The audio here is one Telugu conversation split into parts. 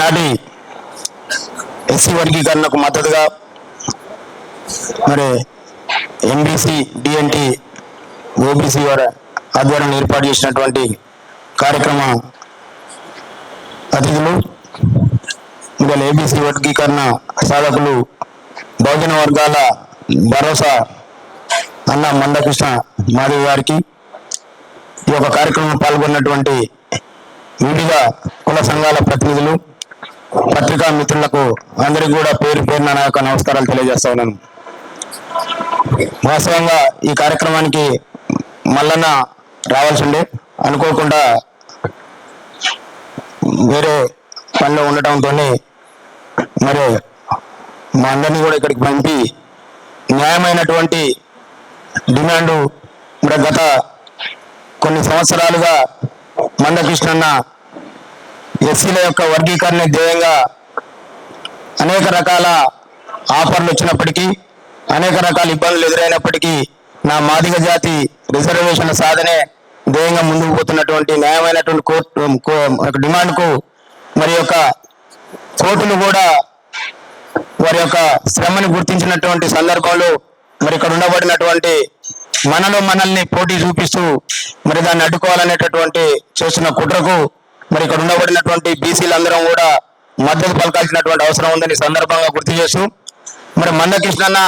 ఈనాటి ఎస్సీ వర్గీకరణకు మద్దతుగా మరి ఎంబీసీ డిఎన్టీ ఓబీసీ వారి ఆధ్వర్యంలో ఏర్పాటు చేసినటువంటి కార్యక్రమ అతిథులు ఇవాళ ఏబీసీ వర్గీకరణ సాధకులు బహుజన వర్గాల భరోసా అన్న మందకృష్ణ మాధవి గారికి ఈ యొక్క కార్యక్రమంలో పాల్గొన్నటువంటి వివిధ కుల సంఘాల ప్రతినిధులు పత్రికా మిత్రులకు అందరికీ కూడా పేరు పేరున నా యొక్క నమస్కారాలు తెలియజేస్తా ఉన్నాను. వాస్తవంగా ఈ కార్యక్రమానికి మల్లన్న రావాల్సి ఉండే. అనుకోకుండా వేరే పనిలో ఉండటంతో మరి మా అందరినీ కూడా ఇక్కడికి పంపి న్యాయమైనటువంటి డిమాండు మరి గత కొన్ని సంవత్సరాలుగా మందకృష్ణన్న ఎస్సీల యొక్క వర్గీకరణ ధ్యేయంగా అనేక రకాల ఆఫర్లు వచ్చినప్పటికీ అనేక రకాల ఇబ్బందులు ఎదురైనప్పటికీ నా మాదిగ జాతి రిజర్వేషన్ సాధనే ధ్యేయంగా ముందుకు పోతున్నటువంటి న్యాయమైనటువంటి కోర్టు కో- డిమాండ్కు మరి యొక్క కోర్టులు కూడా వారి యొక్క శ్రమను గుర్తించినటువంటి సందర్భంలో మరి ఇక్కడ ఉండబడినటువంటి మనలో మనల్ని పోటీ చూపిస్తూ మరి దాన్ని అడ్డుకోవాలనేటటువంటి చేస్తున్న కుట్రకు మరి ఇక్కడ ఉండబడినటువంటి బీసీలందరం కూడా మద్దతు పలకాల్సినటువంటి అవసరం ఉందని సందర్భంగా గుర్తు చేస్తూ మరి మందకృష్ణన్న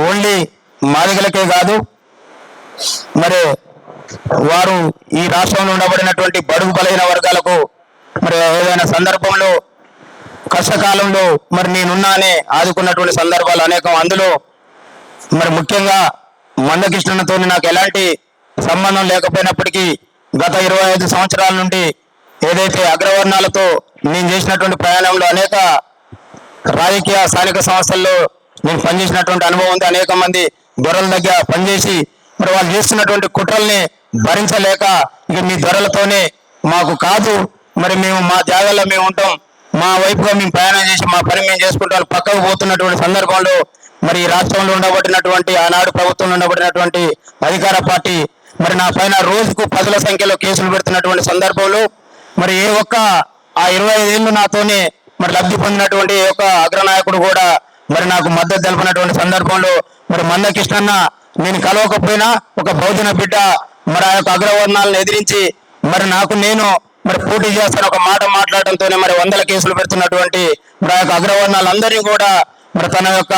ఓన్లీ మాదిగలకే కాదు మరి వారు ఈ రాష్ట్రంలో ఉండబడినటువంటి బడుగు బలైన వర్గాలకు మరి ఏదైనా సందర్భంలో కష్టకాలంలో మరి నేనున్నానే ఆదుకున్నటువంటి సందర్భాలు అనేకం అందులో మరి ముఖ్యంగా మందకృష్ణతో నాకు ఎలాంటి సంబంధం లేకపోయినప్పటికీ గత ఇరవై ఐదు సంవత్సరాల నుండి ఏదైతే అగ్రవర్ణాలతో నేను చేసినటువంటి ప్రయాణంలో అనేక రాజకీయ స్థానిక సంస్థల్లో నేను పనిచేసినటువంటి అనుభవం ఉంది. అనేక మంది దొరల దగ్గర పనిచేసి మరి వాళ్ళు చేస్తున్నటువంటి కుట్రల్ని భరించలేక ఇక మీ దొరలతోనే మాకు కాదు. మరి మేము మా త్యాగాల్లో మేము ఉంటాం. మా వైపుగా మేము ప్రయాణం చేసి మా పని మేము చేసుకుంటాం పక్కకు పోతున్నటువంటి సందర్భంలో మరి రాష్ట్రంలో ఉండబడినటువంటి ఆనాడు ప్రభుత్వంలో ఉండబడినటువంటి అధికార పార్టీ మరి నా పైన రోజుకు పదుల సంఖ్యలో కేసులు పెడుతున్నటువంటి సందర్భంలో మరి ఏ ఒక్క ఆ ఇరవై ఐదేళ్ళు నాతోనే మరి లబ్ధి పొందినటువంటి ఏ ఒక్క అగ్రనాయకుడు కూడా మరి నాకు మద్దతు తెలిపినటువంటి సందర్భంలో మరి మందకృష్ణన్న నేను కలవకపోయినా ఒక బహుజన బిడ్డ మరి ఆ యొక్క అగ్రవర్ణాలను ఎదిరించి మరి నాకు నేను మరి పోటీ చేస్తాను ఒక మాట మాట్లాడడంతోనే మరి వందల కేసులు పెడుతున్నటువంటి మరి ఆ యొక్క అగ్రవర్ణాలందరినీ కూడా మరి తన యొక్క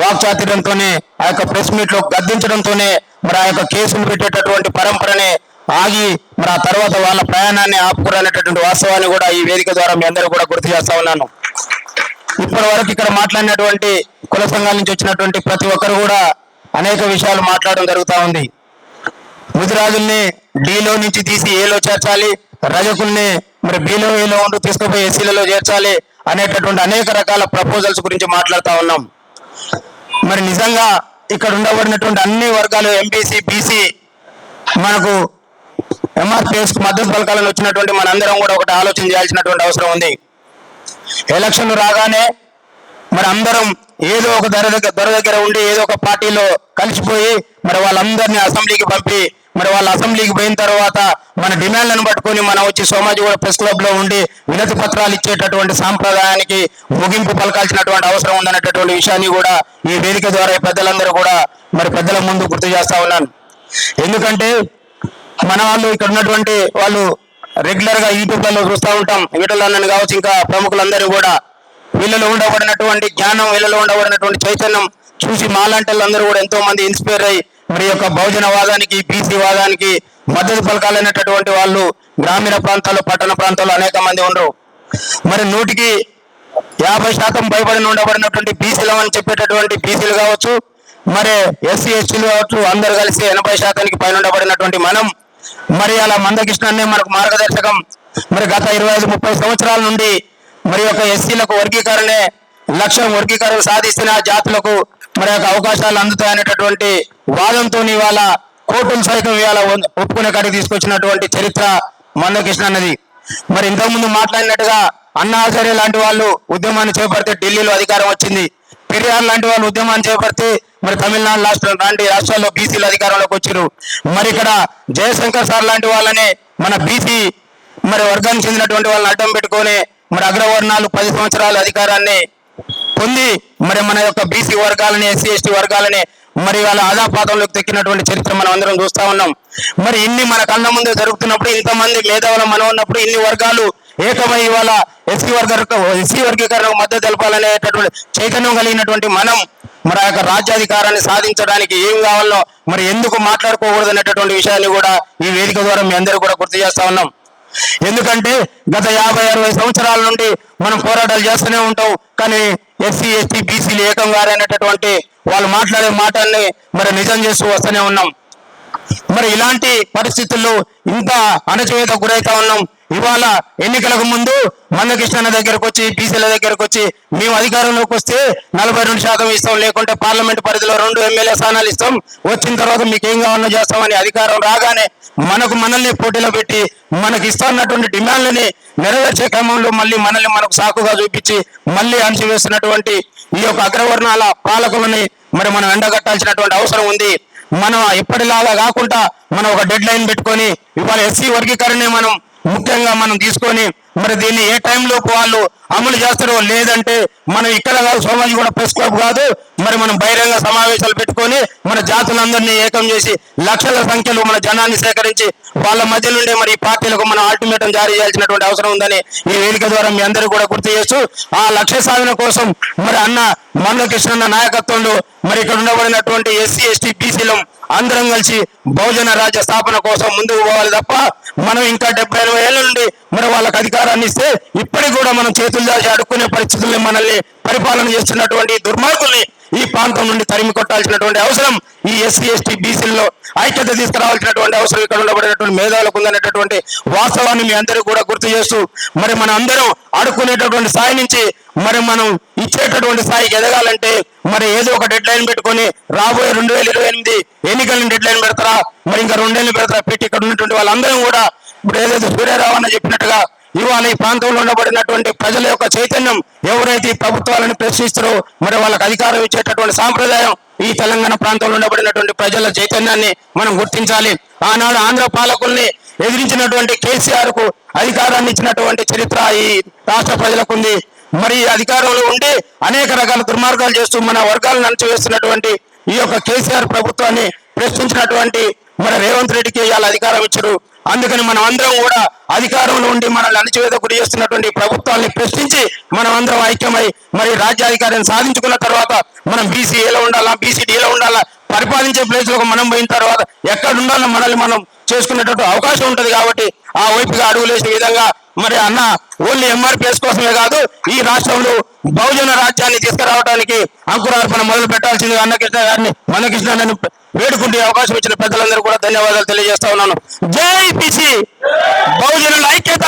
వాక్చాతుర్యంతోనే ఆ యొక్క ప్రెస్ మీట్లో గద్దించడంతోనే మరి ఆ యొక్క కేసులు పెట్టేటటువంటి పరంపరనే ఆగి మరి ఆ తర్వాత వాళ్ళ ప్రయాణాన్ని ఆపుకురనేటటువంటి వాస్తవాన్ని కూడా ఈ వేదిక ద్వారా మీ అందరూ కూడా గుర్తు చేస్తా ఉన్నాను. ఇప్పటి వరకు ఇక్కడ మాట్లాడినటువంటి కుల సంఘాల నుంచి వచ్చినటువంటి ప్రతి ఒక్కరు కూడా అనేక విషయాలు మాట్లాడడం జరుగుతూ ఉంది. ముదిరాజుల్ని డీలో నుంచి తీసి ఏలో చేర్చాలి రజకుల్ని మరి బీలో ఏలో ఉంటూ తీసుకుపోయి ఎస్సీలలో చేర్చాలి అనేటటువంటి అనేక రకాల ప్రపోజల్స్ గురించి మాట్లాడుతూ ఉన్నాం. మరి నిజంగా ఇక్కడ ఉండబడినటువంటి అన్ని వర్గాలు ఎంపీసీ బీసీ మనకు ఎంఆర్పిఎస్కు మద్దతు పలకాలని వచ్చినటువంటి మనందరం కూడా ఒకటి ఆలోచన చేయాల్సినటువంటి అవసరం ఉంది. ఎలక్షన్లు రాగానే మరి అందరం ఏదో ఒక ధర దగ్గర ధర దగ్గర ఉండి ఏదో ఒక పార్టీలో కలిసిపోయి మరి వాళ్ళందరినీ అసెంబ్లీకి పంపి మరి వాళ్ళ అసెంబ్లీకి పోయిన తర్వాత మన డిమాండ్లను పట్టుకొని మనం వచ్చి సోమాజిగూడ ప్రెస్ క్లబ్లో ఉండి వినతి పత్రాలు ఇచ్చేటటువంటి సాంప్రదాయానికి ముగింపు పలకాల్సినటువంటి అవసరం ఉందనేటటువంటి విషయాన్ని కూడా ఈ వేదిక ద్వారా పెద్దలందరూ కూడా మరి పెద్దల ముందు గుర్తు చేస్తా ఉన్నాను. ఎందుకంటే మన వాళ్ళు ఇక్కడ ఉన్నటువంటి వాళ్ళు రెగ్యులర్గా యూట్యూబ్లలో చూస్తూ ఉంటాం. వీటిలో నన్ను కావచ్చు ఇంకా ప్రముఖులందరూ కూడా వీళ్ళలో ఉండబడినటువంటి జ్ఞానం వీళ్ళలో ఉండబడినటువంటి చైతన్యం చూసి మాలాంటి వాళ్ళందరూ కూడా ఎంతో మంది ఇన్స్పైర్ అయ్యి మరి యొక్క బహుజన వాదానికి బీసీ వాదానికి మద్దతు పలకాలనేటటువంటి వాళ్ళు గ్రామీణ ప్రాంతాల్లో పట్టణ ప్రాంతాల్లో అనేక మంది ఉండరు. మరి నూటికి యాభై శాతం భయపడిన ఉండబడినటువంటి బీసీలు అని చెప్పేటటువంటి బీసీలు కావచ్చు మరి ఎస్సీ ఎస్టీలు కావచ్చు అందరు కలిసి ఎనభై శాతానికి పైన ఉండబడినటువంటి మనం మరి అలా మందకృష్ణనే మనకు మార్గదర్శకం. మరి గత ఇరవై ఐదు ముప్పై సంవత్సరాల నుండి మరి యొక్క ఎస్సీలకు వర్గీకరణే లక్ష్యం వర్గీకరణ సాధిస్తున్న జాతులకు మరి యొక్క అవకాశాలు అందుతాయనేటటువంటి వాదంతో ఇవాళ కోర్టులు సైతం ఇవాళ ఒప్పుకునే కాడికి తీసుకొచ్చినటువంటి చరిత్ర మందకృష్ణ అన్నది మరి ఇంతకుముందు మాట్లాడినట్టుగా అన్నా ఆచార్య లాంటి వాళ్ళు ఉద్యమాన్ని చేపడితే ఢిల్లీలో అధికారం వచ్చింది. పెరియార్ లాంటి వాళ్ళు ఉద్యమాన్ని చేపడితే మరి తమిళనాడు రాష్ట్రం లాంటి రాష్ట్రాల్లో బీసీలు అధికారంలోకి వచ్చారు మరి ఇక్కడ జయశంకర్ సార్ లాంటి వాళ్ళని మన బీసీ మరి వర్గానికి చెందినటువంటి వాళ్ళని అడ్డం పెట్టుకొని మరి అగ్రవర్ణాలు పది సంవత్సరాల అధికారాన్ని పొంది మరి మన యొక్క బీసీ వర్గాలని ఎస్సీ ఎస్టీ వర్గాలని మరి వాళ్ళ ఆదాపాతంలోకి తెక్కినటువంటి చరిత్ర మనం అందరం చూస్తా ఉన్నాం. మరి ఇన్ని మన కళ్ళ ముందు జరుగుతున్నప్పుడు ఇంతమంది మేధావుల మనం ఉన్నప్పుడు ఇన్ని వర్గాలు ఏకమై ఇవాళ ఎస్సీ వర్గ ఎస్సీ వర్గీకరణకు మద్దతు తెలపాలనేటటువంటి చైతన్యం కలిగినటువంటి మనం మరి ఆ యొక్క రాజ్యాధికారాన్ని సాధించడానికి ఏం కావాలో మరి ఎందుకు మాట్లాడుకోకూడదు అనేటటువంటి విషయాన్ని కూడా ఈ వేదిక ద్వారా మీ అందరూ కూడా గుర్తు చేస్తా ఉన్నాం. ఎందుకంటే గత యాభై అరవై సంవత్సరాల నుండి మనం పోరాటాలు చేస్తూనే ఉంటాం. కానీ ఎస్సీ ఎస్టీ బీసీలు ఏకం గారనేటటువంటి వాళ్ళు మాట్లాడే మాటల్ని మరి నిజం చేస్తూ వస్తూనే ఉన్నాం. మరి ఇలాంటి పరిస్థితుల్లో ఇంత అణచివేత గురవుతా ఉన్నాం. ఇవాళ ఎన్నికలకు ముందు మందకృష్ణ దగ్గరకు వచ్చి బీసీల దగ్గరకు వచ్చి మేము అధికారంలోకి వస్తే నలభై రెండు శాతం ఇస్తాం. లేకుంటే పార్లమెంట్ పరిధిలో రెండు ఎమ్మెల్యే స్థానాలు ఇస్తాం. వచ్చిన తర్వాత మీకు ఏం కావాలో చేస్తామని అధికారం రాగానే మనకు మనల్ని పోటీలో పెట్టి మనకి ఇస్తున్నటువంటి డిమాండ్లని నెరవేర్చే క్రమంలో మళ్ళీ మనల్ని మనకు సాకుగా చూపించి మళ్ళీ అణచివేస్తున్నటువంటి ఈ యొక్క అగ్రవర్ణాల పాలకులని మరి మనం ఎండగట్టాల్సినటువంటి అవసరం ఉంది. మనం ఎప్పటిలాగా కాకుండా మనం ఒక డెడ్ లైన్ పెట్టుకొని ఇవాళ ఎస్సీ వర్గీకరణని మనం ముఖ్యంగా మనం తీసుకొని మరి దీన్ని ఏ టైంలోపు వాళ్ళు అమలు చేస్తారో లేదంటే మనం ఇక్కడ కాదు సోమాజి కూడా ప్రెస్ క్లబ్ కాదు. మరి మనం బహిరంగ సమావేశాలు పెట్టుకొని మన జాతులందరినీ ఏకం చేసి లక్షల సంఖ్యలో మన జనాన్ని సేకరించి వాళ్ళ మధ్య నుండే మరి ఈ పార్టీలకు మనం ఆల్టిమేటం జారీ చేయాల్సినటువంటి అవసరం ఉందని ఈ వేదిక ద్వారా మీ అందరూ కూడా గుర్తు చేస్తూ ఆ లక్ష్య సాధన కోసం మరి అన్న మందకృష్ణ నాయకత్వంలో మరి ఇక్కడ ఉండబడినటువంటి ఎస్సీ ఎస్టీ బీసీలో అందరం కలిసి బహుజన రాజ్య స్థాపన కోసం ముందుకు పోవాలి తప్ప మనం ఇంకా డెబ్బై ఎనభై ఏళ్ళ నుండి మరి వాళ్ళకి అధికారాన్ని ఇస్తే ఇప్పటికి కూడా మనం చేతులు దాచి అడుక్కునే పరిస్థితుల్ని మనల్ని పరిపాలన చేస్తున్నటువంటి దుర్మార్గుల్ని ఈ ప్రాంతం నుండి తరిమి కొట్టాల్సినటువంటి అవసరం ఈ ఎస్సీ ఎస్టీ బీసీల్లో ఐక్యత తీసుకురావాల్సినటువంటి అవసరం ఇక్కడ ఉండబడినటువంటి మేధావులకు ఉందనేటటువంటి వాస్తవాన్ని మీ అందరూ కూడా గుర్తు చేస్తూ మరి మన అందరం అడుక్కునేటటువంటి స్థాయి నుంచి మరి మనం ఇచ్చేటటువంటి స్థాయికి ఎదగాలంటే మరి ఏదో ఒక డెడ్ లైన్ పెట్టుకొని రాబోయే రెండు వేల ఇరవై ఎనిమిది ఎన్నికలను డెడ్ లైన్ పెడతారా? మరి ఇంకా రెండేళ్ళు పెడతారా? పెట్టి ఇక్కడ ఉన్నటువంటి వాళ్ళందరం కూడా ఇప్పుడు ఏదైతే సూర్యరావు అన్న చెప్పినట్టుగా ఇవాళ ఈ ప్రాంతంలో ఉండబడినటువంటి ప్రజల యొక్క చైతన్యం ఎవరైతే ఈ ప్రభుత్వాలను ప్రశ్నిస్తారో మరి వాళ్ళకి అధికారం ఇచ్చేటటువంటి సాంప్రదాయం ఈ తెలంగాణ ప్రాంతంలో ఉండబడినటువంటి ప్రజల చైతన్యాన్ని మనం గుర్తించాలి. ఆనాడు ఆంధ్ర పాలకుల్ని ఎదిరించినటువంటి కేసీఆర్కు అధికారాన్ని ఇచ్చినటువంటి చరిత్ర ఈ రాష్ట్ర ప్రజలకు ఉంది. మరి అధికారంలో ఉండి అనేక రకాల దుర్మార్గాలు చేస్తూ మన వర్గాలను అణచివేస్తున్నటువంటి ఈ యొక్క కేసీఆర్ ప్రభుత్వాన్ని ప్రశ్నించినటువంటి మన రేవంత్ రెడ్డికి ఇవాళ అధికారం ఇచ్చారు. అందుకని మనం అందరం కూడా అధికారంలో ఉండి మనల్ని అణచివేత గురి చేస్తున్నటువంటి ప్రభుత్వాన్ని ప్రశ్నించి మనం అందరం ఐక్యమై మరి రాజ్యాధికారాన్ని సాధించుకున్న తర్వాత మనం బీసీ ఏలో ఉండాలా బీసీడీలో ఉండాలా పరిపాలించే ప్లేస్లో మనం పోయిన తర్వాత ఎక్కడ ఉండాలో మనల్ని మనం చేసుకునేటట్టు అవకాశం ఉంటది కాబట్టి ఆ వైపుగా అడుగులేసే విధంగా మరి అన్న ఓన్లీ ఎంఆర్పిఎస్ కోసమే కాదు ఈ రాష్ట్రంలో బహుజన రాజ్యాన్ని తీసుకురావడానికి అంకురార్పణ మొదలు పెట్టాల్సింది అన్నకృష్ణ గారిని మనకృష్ణ గారిని వేడుకుంటే అవకాశం ఇచ్చిన పెద్దలందరూ కూడా ధన్యవాదాలు తెలియజేస్తా ఉన్నాను. జై పిసి బహుజనుల ఐక్యత!